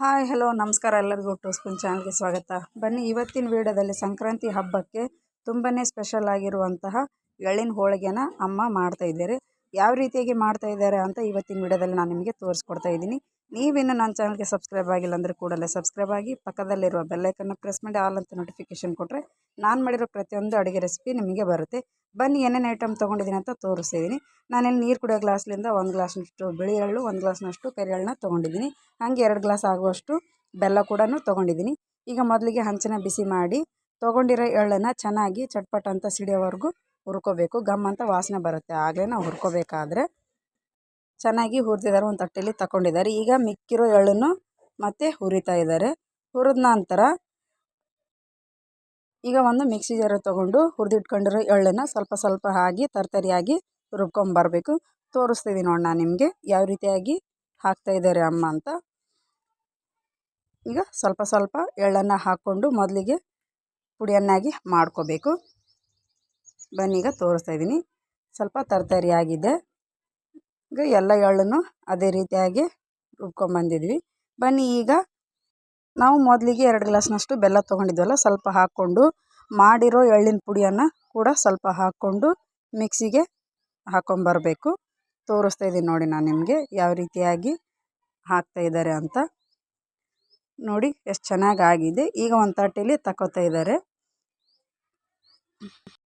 Hi, hello, ನಮಸ್ಕಾರ ಎಲ್ಲರಿಗೂ two spoon ಚಾನಲ್ಗೆ ಸ್ವಾಗತ. ಬನ್ನಿ, ಇವತ್ತಿನ ವಿಡಿಯೋದಲ್ಲಿ ಸಂಕ್ರಾಂತಿ ಹಬ್ಬಕ್ಕೆ ತುಂಬನೇ ಸ್ಪೆಷಲ್ ಆಗಿರುವಂತಹ ಎಳ್ಳಿನ ಹೋಳಿಗೆನ ಅಮ್ಮ ಮಾಡ್ತಾ ಇದ್ದಾರೆ. ಯಾವ ರೀತಿಯಾಗಿ ಮಾಡ್ತಾ ಇದ್ದಾರೆ ಅಂತ ಇವತ್ತಿನ ವಿಡಿಯೋದಲ್ಲಿ ನಾನು ನಿಮಗೆ ತೋರಿಸ್ಕೊಡ್ತಾ ಇದ್ದೀನಿ. ನೀವಿನ್ನು ನನ್ನ ಚಾನಲ್ಗೆ ಸಬ್ಸ್ಕ್ರೈಬ್ ಆಗಿಲ್ಲ ಅಂದರೆ ಕೂಡಲೇ ಸಬ್ಸ್ಕ್ರೈಬ್ ಆಗಿ ಪಕ್ಕದಲ್ಲಿರುವ ಬೆಲ್ಲೈಕನ್ನು ಪ್ರೆಸ್ ಮಾಡಿ ಆಲ್ ಅಂತ ನೋಟಿಫಿಕೇಷನ್ ಕೊಟ್ಟರೆ ನಾನು ಮಾಡಿರೋ ಪ್ರತಿಯೊಂದು ಅಡುಗೆ ರೆಸಿಪಿ ನಿಮಗೆ ಬರುತ್ತೆ. ಬನ್ನಿ ಏನೇನು ಐಟಮ್ ತೊಗೊಂಡಿದ್ದೀನಿ ಅಂತ ತೋರಿಸ್ತಿದ್ದೀನಿ ನಾನೇನು ನೀರು ಕುಡಿಯೋ ಗ್ಲಾಸ್ಲಿಂದ ಒಂದು ಗ್ಲಾಸ್ನಷ್ಟು ಬಿಳಿ ಎಳ್ಳು, ಒಂದು ಗ್ಲಾಸ್ನಷ್ಟು ಕರಿ ಎಳ್ಳನ್ನ ತೊಗೊಂಡಿದ್ದೀನಿ. ಹಾಗೆ ಎರಡು ಗ್ಲಾಸ್ ಆಗುವಷ್ಟು ಬೆಲ್ಲ ಕೂಡ ತೊಗೊಂಡಿದ್ದೀನಿ. ಈಗ ಮೊದಲಿಗೆ ಹಂಚನ ಬಿಸಿ ಮಾಡಿ ತೊಗೊಂಡಿರೋ ಎಳ್ಳನ್ನು ಚೆನ್ನಾಗಿ ಚಟ್ಪಟ್ ಅಂತ ಸಿಡಿಯೋವರೆಗೂ ಹುರ್ಕೋಬೇಕು. ಘಮ್ ಅಂತ ವಾಸನೆ ಬರುತ್ತೆ. ಆಗಲೇ ನಾವು ಹುರ್ಕೋಬೇಕಾದ್ರೆ ಚೆನ್ನಾಗಿ ಹುರಿದಿದ್ದಾರೆ ಒಂದು ತಟ್ಟೆಯಲ್ಲಿ ತಗೊಂಡಿದ್ದಾರೆ ಈಗ ಮಿಕ್ಕಿರೋ ಎಳ್ಳನ್ನು ಮತ್ತೆ ಹುರಿತಾ ಇದ್ದಾರೆ ಹುರಿದ ನಂತರ ಈಗ ಒಂದು ಮಿಕ್ಸಿ ಜಾರ ತೊಗೊಂಡು ಹುರಿದಿಟ್ಕೊಂಡಿರೋ ಎಳ್ಳನ್ನು ಸ್ವಲ್ಪ ಸ್ವಲ್ಪ ಹಾಕಿ ತರ್ತರಿಯಾಗಿ ರುಬ್ಕೊಂಬರಬೇಕು. ತೋರಿಸ್ತಿದ್ದೀನಿ ನೋಡಿ ನಾನು ನಿಮಗೆ ಯಾವ ರೀತಿಯಾಗಿ ಹಾಕ್ತಾ ಇದ್ದಾರೆ ಅಮ್ಮ ಅಂತ. ಈಗ ಸ್ವಲ್ಪ ಸ್ವಲ್ಪ ಎಳ್ಳನ್ನು ಹಾಕ್ಕೊಂಡು ಮೊದಲಿಗೆ ಪುಡಿಯನ್ನಾಗಿ ಮಾಡ್ಕೋಬೇಕು. ಬನ್ನಿ ಈಗ ತೋರಿಸ್ತಾ ಇದ್ದೀನಿ. ಸ್ವಲ್ಪ ತರ್ತರಿಯಾಗಿದೆ ಈಗ ಎಲ್ಲ ಎಳ್ಳನ್ನು ಅದೇ ರೀತಿಯಾಗಿ ರುಬ್ಕೊಂಬಂದಿದ್ವಿ ಬನ್ನಿ ಈಗ ನಾವು ಮೊದಲಿಗೆ ಎರಡು ಗ್ಲಾಸ್ನಷ್ಟು ಬೆಲ್ಲ ತೊಗೊಂಡಿದ್ವಲ್ಲ, ಸ್ವಲ್ಪ ಹಾಕ್ಕೊಂಡು ಮಾಡಿರೋ ಎಳ್ಳಿನ ಪುಡಿಯನ್ನು ಕೂಡ ಸ್ವಲ್ಪ ಹಾಕ್ಕೊಂಡು ಮಿಕ್ಸಿಗೆ ಹಾಕೊಂಬರಬೇಕು ತೋರಿಸ್ತಾ ಇದ್ದೀನಿ ನೋಡಿ ನಾನು ನಿಮಗೆ ಯಾವ ರೀತಿಯಾಗಿ ಹಾಕ್ತಾ ಇದ್ದಾರೆ ಅಂತ. ನೋಡಿ, ಎಷ್ಟು ಚೆನ್ನಾಗಿ ಆಗಿದೆ. ಈಗ ಒಂದು ತಟ್ಟೆಯಲ್ಲಿ ತಗೋತಾ ಇದ್ದಾರೆ.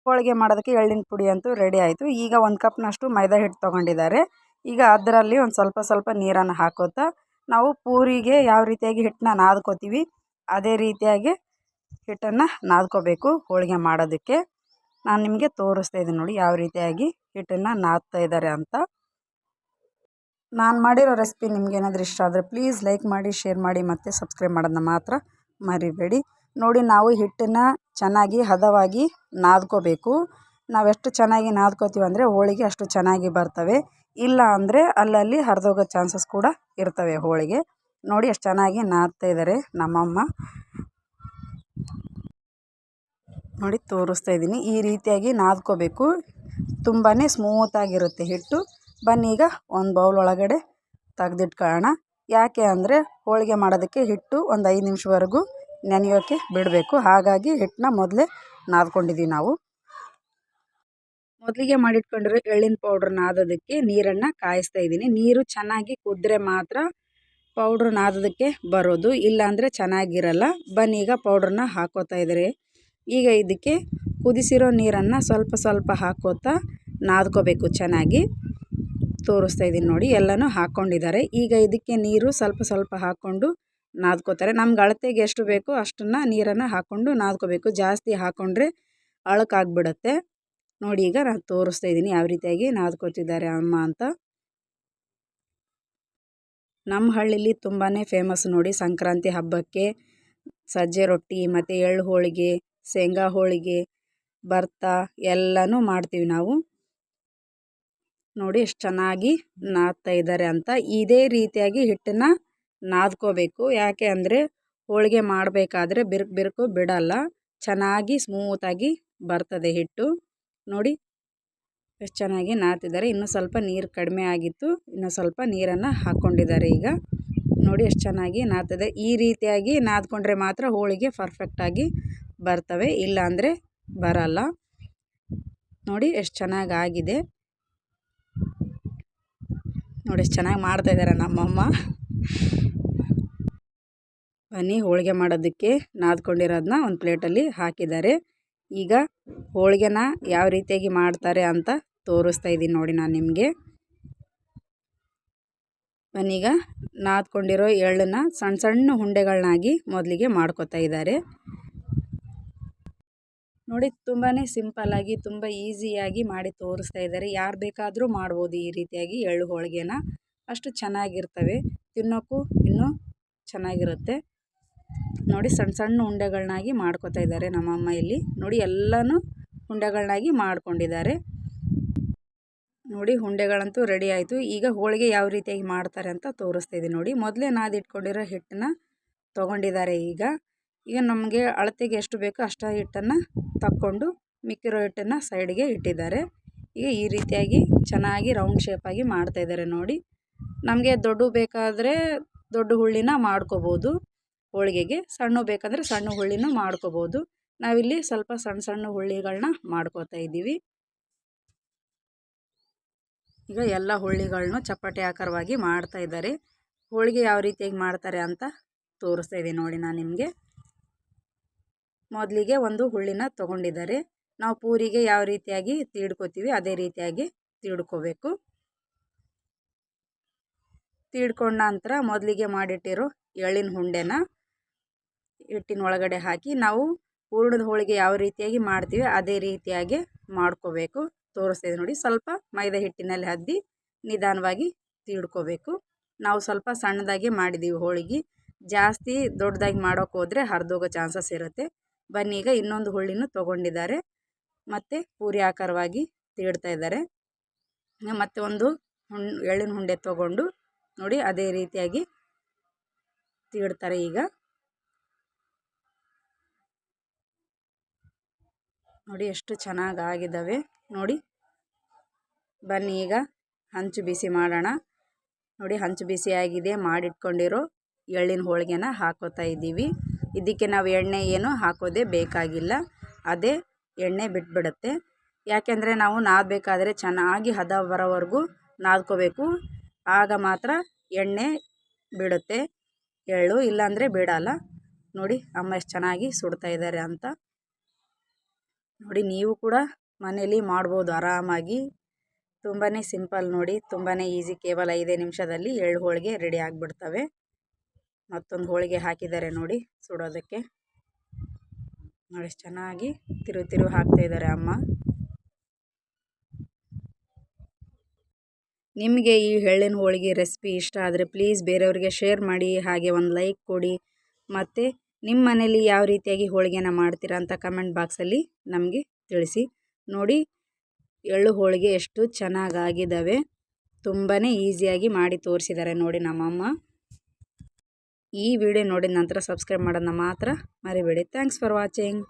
ಹೋಳಿಗೆ ಮಾಡೋದಕ್ಕೆ ಎಳ್ಳಿನ ಪುಡಿ ಅಂತೂ ರೆಡಿ ಆಯಿತು. ಈಗ ಒಂದು ಕಪ್ನಷ್ಟು ಮೈದಾ ಹಿಟ್ಟು ತೊಗೊಂಡಿದ್ದಾರೆ. ಈಗ ಅದರಲ್ಲಿ ಒಂದು ಸ್ವಲ್ಪ ಸ್ವಲ್ಪ ನೀರನ್ನು ಹಾಕೋತಾ, ನಾವು ಪೂರಿಗೆ ಯಾವ ರೀತಿಯಾಗಿ ಹಿಟ್ಟನ್ನ ನಾದ್ಕೋತೀವಿ, ಅದೇ ರೀತಿಯಾಗಿ ಹಿಟ್ಟನ್ನು ನಾದ್ಕೋಬೇಕು ಹೋಳಿಗೆ ಮಾಡೋದಕ್ಕೆ. ನಾನು ನಿಮಗೆ ತೋರಿಸ್ತಾ ಇದ್ದೀನಿ ನೋಡಿ ಯಾವ ರೀತಿಯಾಗಿ ಹಿಟ್ಟನ್ನು ನಾದ್ತಾ ಇದ್ದಾರೆ ಅಂತ. ನಾನು ಮಾಡಿರೋ ರೆಸಿಪಿ ನಿಮ್ಗೇನಾದರೂ ಇಷ್ಟ ಆದರೆ ಪ್ಲೀಸ್ ಲೈಕ್ ಮಾಡಿ, ಶೇರ್ ಮಾಡಿ ಮತ್ತು ಸಬ್ಸ್ಕ್ರೈಬ್ ಮಾಡೋದನ್ನ ಮಾತ್ರ ಮರಿಬೇಡಿ. ನೋಡಿ ನಾವು ಹಿಟ್ಟನ್ನು ಚೆನ್ನಾಗಿ ಹದವಾಗಿ ನಾದ್ಕೋಬೇಕು. ನಾವೆಷ್ಟು ಚೆನ್ನಾಗಿ ನಾದ್ಕೋತೀವಿ ಅಂದರೆ ಹೋಳಿಗೆ ಅಷ್ಟು ಚೆನ್ನಾಗಿ ಬರ್ತವೆ. ಇಲ್ಲ ಅಂದರೆ ಅಲ್ಲಲ್ಲಿ ಹರಿದೋಗೋ ಚಾನ್ಸಸ್ ಕೂಡ ಇರ್ತವೆ ಹೋಳಿಗೆ. ನೋಡಿ ಎಷ್ಟು ಚೆನ್ನಾಗಿ ನಾದ್ತಾ ಇದ್ದಾರೆ ನಮ್ಮಮ್ಮ. ನೋಡಿ ತೋರಿಸ್ತಾ ಇದ್ದೀನಿ. ಈ ರೀತಿಯಾಗಿ ನಾದ್ಕೋಬೇಕು. ತುಂಬಾ ಸ್ಮೂತಾಗಿರುತ್ತೆ ಹಿಟ್ಟು. ಬನ್ನಿ ಈಗ ಒಂದು ಬೌಲ್ ಒಳಗಡೆ ತೆಗ್ದಿಟ್ಕೊಳ್ಳೋಣ. ಯಾಕೆ ಅಂದರೆ ಹೋಳಿಗೆ ಮಾಡೋದಕ್ಕೆ ಹಿಟ್ಟು ಒಂದು ಐದು ನಿಮಿಷವರೆಗೂ ನೆನೆಯೋಕ್ಕೆ ಬಿಡಬೇಕು. ಹಾಗಾಗಿ ಹಿಟ್ಟನ್ನ ಮೊದಲೇ ನಾದ್ಕೊಂಡಿದ್ದೀವಿ ನಾವು. ಮೊದಲಿಗೆ ಮಾಡಿಟ್ಕೊಂಡಿರೋ ಎಳ್ಳಿನ ಪೌಡ್ರ್ ನಾದೋದಕ್ಕೆ ನೀರನ್ನು ಕಾಯಿಸ್ತಾ ಇದ್ದೀನಿ. ನೀರು ಚೆನ್ನಾಗಿ ಕುದ್ರೆ ಮಾತ್ರ ಪೌಡ್ರ್ ನಾದೋದಕ್ಕೆ ಬರೋದು. ಇಲ್ಲಾಂದರೆ ಚೆನ್ನಾಗಿರಲ್ಲ. ಬನ್ನಿ, ಈಗ ಪೌಡ್ರನ್ನ ಹಾಕೋತಾ ಇದ್ದಾರೆ ಈಗ ಇದಕ್ಕೆ ಕುದಿಸಿರೋ ನೀರನ್ನು ಸ್ವಲ್ಪ ಸ್ವಲ್ಪ ಹಾಕೋತಾ ನಾದ್ಕೋಬೇಕು ಚೆನ್ನಾಗಿ. ತೋರಿಸ್ತಾ ಇದ್ದೀನಿ ನೋಡಿ. ಎಲ್ಲನೂ ಹಾಕ್ಕೊಂಡಿದ್ದಾರೆ ಈಗ ಇದಕ್ಕೆ ನೀರು ಸ್ವಲ್ಪ ಸ್ವಲ್ಪ ಹಾಕ್ಕೊಂಡು ನಾದ್ಕೋತಾರೆ. ನಮ್ಗೆ ಅಳತೆಗೆ ಎಷ್ಟು ಬೇಕೋ ಅಷ್ಟನ್ನು ನೀರನ್ನು ಹಾಕ್ಕೊಂಡು ನಾದ್ಕೋಬೇಕು. ಜಾಸ್ತಿ ಹಾಕ್ಕೊಂಡ್ರೆ ಅಳಕಾಗ್ಬಿಡುತ್ತೆ. ನೋಡಿ ಈಗ ನಾನು ತೋರಿಸ್ತಾ ಇದ್ದೀನಿ ಯಾವ ರೀತಿಯಾಗಿ ನಾದ್ಕೋತಿದ್ದಾರೆ ಅಮ್ಮ ಅಂತ. ನಮ್ಮ ಹಳ್ಳಿಲಿ ತುಂಬಾ ಫೇಮಸ್ ನೋಡಿ ಸಂಕ್ರಾಂತಿ ಹಬ್ಬಕ್ಕೆ ಸಜ್ಜೆ ರೊಟ್ಟಿ, ಮತ್ತು ಎಳ್ಳು ಹೋಳಿಗೆ, ಶೇಂಗಾ ಹೋಳಿಗೆ, ಭರ್ತ ಎಲ್ಲನೂ ಮಾಡ್ತೀವಿ ನಾವು. ನೋಡಿ ಎಷ್ಟು ಚೆನ್ನಾಗಿ ನಾದ್ತಾ ಇದ್ದಾರೆ ಅಂತ. ಇದೇ ರೀತಿಯಾಗಿ ಹಿಟ್ಟನ್ನು ನಾದ್ಕೋಬೇಕು. ಯಾಕೆ ಅಂದರೆ ಹೋಳಿಗೆ ಮಾಡಬೇಕಾದ್ರೆ ಬಿರುಕು ಬಿರುಕು ಬಿಡಲ್ಲ. ಚೆನ್ನಾಗಿ ಸ್ಮೂತಾಗಿ ಬರ್ತದೆ ಹಿಟ್ಟು. ನೋಡಿ, ಎಷ್ಟು ಚೆನ್ನಾಗಿ ನಾದ್ತಿದ್ದಾರೆ. ಇನ್ನೂ ಸ್ವಲ್ಪ ನೀರು ಕಡಿಮೆ ಆಗಿತ್ತು. ಇನ್ನೂ ಸ್ವಲ್ಪ ನೀರನ್ನು ಹಾಕ್ಕೊಂಡಿದ್ದಾರೆ ಈಗ. ನೋಡಿ, ಎಷ್ಟು ಚೆನ್ನಾಗಿ ನಾದ್ತದೆ. ಈ ರೀತಿಯಾಗಿ ನಾದ್ಕೊಂಡ್ರೆ ಮಾತ್ರ ಹೋಳಿಗೆ ಪರ್ಫೆಕ್ಟಾಗಿ ಬರ್ತವೆ. ಇಲ್ಲಾಂದರೆ ಬರಲ್ಲ. ನೋಡಿ, ಎಷ್ಟು ಚೆನ್ನಾಗಿ ಆಗಿದೆ. ನೋಡಿ, ಎಷ್ಟು ಚೆನ್ನಾಗಿ ಮಾಡ್ತಾಯಿದ್ದಾರೆ ನಮ್ಮಮ್ಮ. ಬನ್ನಿ, ಹೋಳಿಗೆ ಮಾಡೋದಕ್ಕೆ ನಾದ್ಕೊಂಡಿರೋದನ್ನ ಒಂದು ಪ್ಲೇಟಲ್ಲಿ ಹಾಕಿದ್ದಾರೆ. ಈಗ ಹೋಳಿಗೆನ ಯಾವ ರೀತಿಯಾಗಿ ಮಾಡ್ತಾರೆ ಅಂತ ತೋರಿಸ್ತಾ ಇದ್ದೀನಿ ನೋಡಿ ನಾನು ನಿಮಗೆ. ಬನ್ನೀಗ ನಾದ್ಕೊಂಡಿರೋ ಎಳ್ಳನ್ನು ಸಣ್ಣ ಸಣ್ಣ ಹುಂಡೆಗಳನ್ನಾಗಿ ಮೊದಲಿಗೆ ಮಾಡ್ಕೊತಾ ಇದ್ದಾರೆ. ನೋಡಿ ತುಂಬಾ ಸಿಂಪಲ್ಲಾಗಿ ತುಂಬ ಈಸಿಯಾಗಿ ಮಾಡಿ ತೋರಿಸ್ತಾ ಇದ್ದಾರೆ. ಯಾರು ಬೇಕಾದರೂ ಮಾಡ್ಬೋದು ಈ ರೀತಿಯಾಗಿ ಎಳ್ಳು ಹೋಳಿಗೆನ. ಅಷ್ಟು ಚೆನ್ನಾಗಿರ್ತವೆ. ತಿನ್ನೋಕ್ಕೂ ಇನ್ನೂ ಚೆನ್ನಾಗಿರುತ್ತೆ. ನೋಡಿ ಸಣ್ಣ ಸಣ್ಣ ಉಂಡೆಗಳನ್ನಾಗಿ ಮಾಡ್ಕೊತಾ ಇದ್ದಾರೆ ನಮ್ಮಮ್ಮ ಇಲ್ಲಿ. ನೋಡಿ ಎಲ್ಲನೂ ಉಂಡೆಗಳನ್ನಾಗಿ ಮಾಡ್ಕೊಂಡಿದ್ದಾರೆ. ನೋಡಿ ಉಂಡೆಗಳಂತೂ ರೆಡಿ ಆಯಿತು. ಈಗ ಹೋಳಿಗೆ ಯಾವ ರೀತಿಯಾಗಿ ಮಾಡ್ತಾರೆ ಅಂತ ತೋರಿಸ್ತಾ ನೋಡಿ. ಮೊದಲೇ ನಾದಿಟ್ಕೊಂಡಿರೋ ಹಿಟ್ಟನ್ನ ತೊಗೊಂಡಿದ್ದಾರೆ ಈಗ. ಈಗ ನಮಗೆ ಅಳತೆಗೆ ಎಷ್ಟು ಬೇಕೋ ಅಷ್ಟು ಹಿಟ್ಟನ್ನು ತಕ್ಕೊಂಡು ಮಿಕ್ಕಿರೋ ಹಿಟ್ಟನ್ನು ಸೈಡ್ಗೆ ಇಟ್ಟಿದ್ದಾರೆ. ಈಗ ಈ ರೀತಿಯಾಗಿ ಚೆನ್ನಾಗಿ ರೌಂಡ್ ಶೇಪಾಗಿ ಮಾಡ್ತಾಯಿದ್ದಾರೆ ನೋಡಿ. ನಮಗೆ ದೊಡ್ಡ ಬೇಕಾದರೆ ದೊಡ್ಡ ಹುಳ್ಳಿನ ಮಾಡ್ಕೋಬೋದು. ಹೋಳಿಗೆಗೆ ಸಣ್ಣ ಬೇಕಂದರೆ ಸಣ್ಣ ಹುಳ್ಳಿನೂ ಮಾಡ್ಕೋಬೋದು. ನಾವಿಲ್ಲಿ ಸ್ವಲ್ಪ ಸಣ್ಣ ಸಣ್ಣ ಹುಳ್ಳಿಗಳನ್ನ ಮಾಡ್ಕೋತಾ ಇದ್ದೀವಿ. ಈಗ ಎಲ್ಲ ಹುಳ್ಳಿಗಳನ್ನೂ ಚಪ್ಪಟೆ ಆಕಾರವಾಗಿ ಮಾಡ್ತಾ ಇದ್ದಾರೆ. ಹೋಳಿಗೆ ಯಾವ ರೀತಿಯಾಗಿ ಮಾಡ್ತಾರೆ ಅಂತ ತೋರಿಸ್ತಾ ಇದ್ದೀನಿ ನೋಡಿ ನಾನು ನಿಮಗೆ. ಮೊದಲಿಗೆ ಒಂದು ಹುಳ್ಳಿನ ತೊಗೊಂಡಿದ್ದಾರೆ. ನಾವು ಪೂರಿಗೆ ಯಾವ ರೀತಿಯಾಗಿ ತೀಡ್ಕೋತೀವಿ ಅದೇ ರೀತಿಯಾಗಿ ತೀಡ್ಕೋಬೇಕು. ತೀಡ್ಕೊಂಡ ನಂತರ ಮೊದಲಿಗೆ ಮಾಡಿಟ್ಟಿರೋ ಎಳ್ಳಿನ ಹುಂಡೆನ ಹಿಟ್ಟಿನ ಒಳಗಡೆ ಹಾಕಿ ನಾವು ಹೂರ್ಣದ ಹೋಳಿಗೆ ಯಾವ ರೀತಿಯಾಗಿ ಮಾಡ್ತೀವಿ ಅದೇ ರೀತಿಯಾಗಿ ಮಾಡ್ಕೋಬೇಕು. ತೋರಿಸ್ತಿದೆ ನೋಡಿ, ಸ್ವಲ್ಪ ಮೈದಾ ಹಿಟ್ಟಿನಲ್ಲಿ ಹದ್ದಿ ನಿಧಾನವಾಗಿ ತೀಡ್ಕೋಬೇಕು. ನಾವು ಸ್ವಲ್ಪ ಸಣ್ಣದಾಗಿ ಮಾಡಿದ್ದೀವಿ ಹೋಳಿಗೆ. ಜಾಸ್ತಿ ದೊಡ್ಡದಾಗಿ ಮಾಡೋಕೆ ಹೋದರೆ ಹರಿದೋಗೋ ಚಾನ್ಸಸ್ ಇರುತ್ತೆ. ಬನ್ನಿ, ಈಗ ಇನ್ನೊಂದು ಹುಳ್ಳಿನೂ ತೊಗೊಂಡಿದ್ದಾರೆ. ಮತ್ತು ಪೂರಿ ಆಕಾರವಾಗಿ ತೀಡ್ತಾ ಇದ್ದಾರೆ. ಮತ್ತೆ ಒಂದು ಹುಣ್, ಎಳ್ಳಿನ ಹುಂಡೆ ತೊಗೊಂಡು ನೋಡಿ ಅದೇ ರೀತಿಯಾಗಿ ತೀಡ್ತಾರೆ ಈಗ. ನೋಡಿ ಎಷ್ಟು ಚೆನ್ನಾಗಿ ಆಗಿದ್ದಾವೆ. ನೋಡಿ. ಬನ್ನಿ ಈಗ ಹಂಚು ಬಿಸಿ ಮಾಡೋಣ. ನೋಡಿ ಹಂಚು ಬಿಸಿ ಆಗಿದೆ. ಮಾಡಿಟ್ಕೊಂಡಿರೋ ಎಳ್ಳಿನ ಹೋಳಿಗೆನ ಹಾಕೋತಾ ಇದ್ದೀವಿ. ಇದಕ್ಕೆ ನಾವು ಎಣ್ಣೆ ಏನು ಹಾಕೋದೇ ಬೇಕಾಗಿಲ್ಲ. ಅದೇ ಎಣ್ಣೆ ಬಿಟ್ಬಿಡುತ್ತೆ. ಯಾಕೆಂದರೆ ನಾವು ನಾದಬೇಕಾದ್ರೆ ಚೆನ್ನಾಗಿ ಹದ ಬರೋವರೆಗೂ ನಾದ್ಕೋಬೇಕು. ಆಗ ಮಾತ್ರ ಎಣ್ಣೆ ಬಿಡುತ್ತೆ. ಎಳ್ಳು ಇಲ್ಲಾಂದರೆ ಬಿಡಲ್ಲ. ನೋಡಿ ಅಮ್ಮ ಎಷ್ಟು ಚೆನ್ನಾಗಿ ಸುಡ್ತಾ ಇದ್ದಾರೆ ಅಂತ. ನೋಡಿ ನೀವು ಕೂಡ ಮನೇಲಿ ಮಾಡ್ಬೋದು ಆರಾಮಾಗಿ. ತುಂಬಾ ಸಿಂಪಲ್ ನೋಡಿ ತುಂಬಾ ಈಸಿ. ಕೇವಲ ಐದೇ ನಿಮಿಷದಲ್ಲಿ ಎಳ್ಳು ಹೋಳಿಗೆ ರೆಡಿ ಆಗಿಬಿಡ್ತವೆ. ಮತ್ತೊಂದು ಹೋಳಿಗೆ ಹಾಕಿದ್ದಾರೆ ನೋಡಿ ಸುಡೋದಕ್ಕೆ. ನೋಡಿ ಚೆನ್ನಾಗಿ ತಿರು ತಿರು ಹಾಕ್ತಾ ಇದ್ದಾರೆ ಅಮ್ಮ. ನಿಮಗೆ ಈ ಎಳ್ಳಿನ ಹೋಳಿಗೆ ರೆಸಿಪಿ ಇಷ್ಟ ಆದರೆ ಪ್ಲೀಸ್ ಬೇರೆಯವ್ರಿಗೆ ಶೇರ್ ಮಾಡಿ, ಹಾಗೆ ಒಂದು ಲೈಕ್ ಕೊಡಿ. ಮತ್ತು ನಿಮ್ಮ ಮನೇಲಿ ಯಾವ ರೀತಿಯಾಗಿ ಹೋಳಿಗೆನ ಮಾಡ್ತೀರಾ ಅಂತ ಕಮೆಂಟ್ ಬಾಕ್ಸಲ್ಲಿ ನಮಗೆ ತಿಳಿಸಿ. ನೋಡಿ, ಎಳ್ಳು ಹೋಳಿಗೆ ಎಷ್ಟು ಚೆನ್ನಾಗಾಗಿದ್ದಾವೆ ತುಂಬಾ ಈಸಿಯಾಗಿ ಮಾಡಿ ತೋರಿಸಿದ್ದಾರೆ ನೋಡಿ ನಮ್ಮಮ್ಮ. ಈ ವಿಡಿಯೋ ನೋಡಿದ ನಂತರ ಸಬ್ಸ್ಕ್ರೈಬ್ ಮಾಡೋದನ್ನ ಮಾತ್ರ ಮರಿಬೇಡಿ. Thanks for watching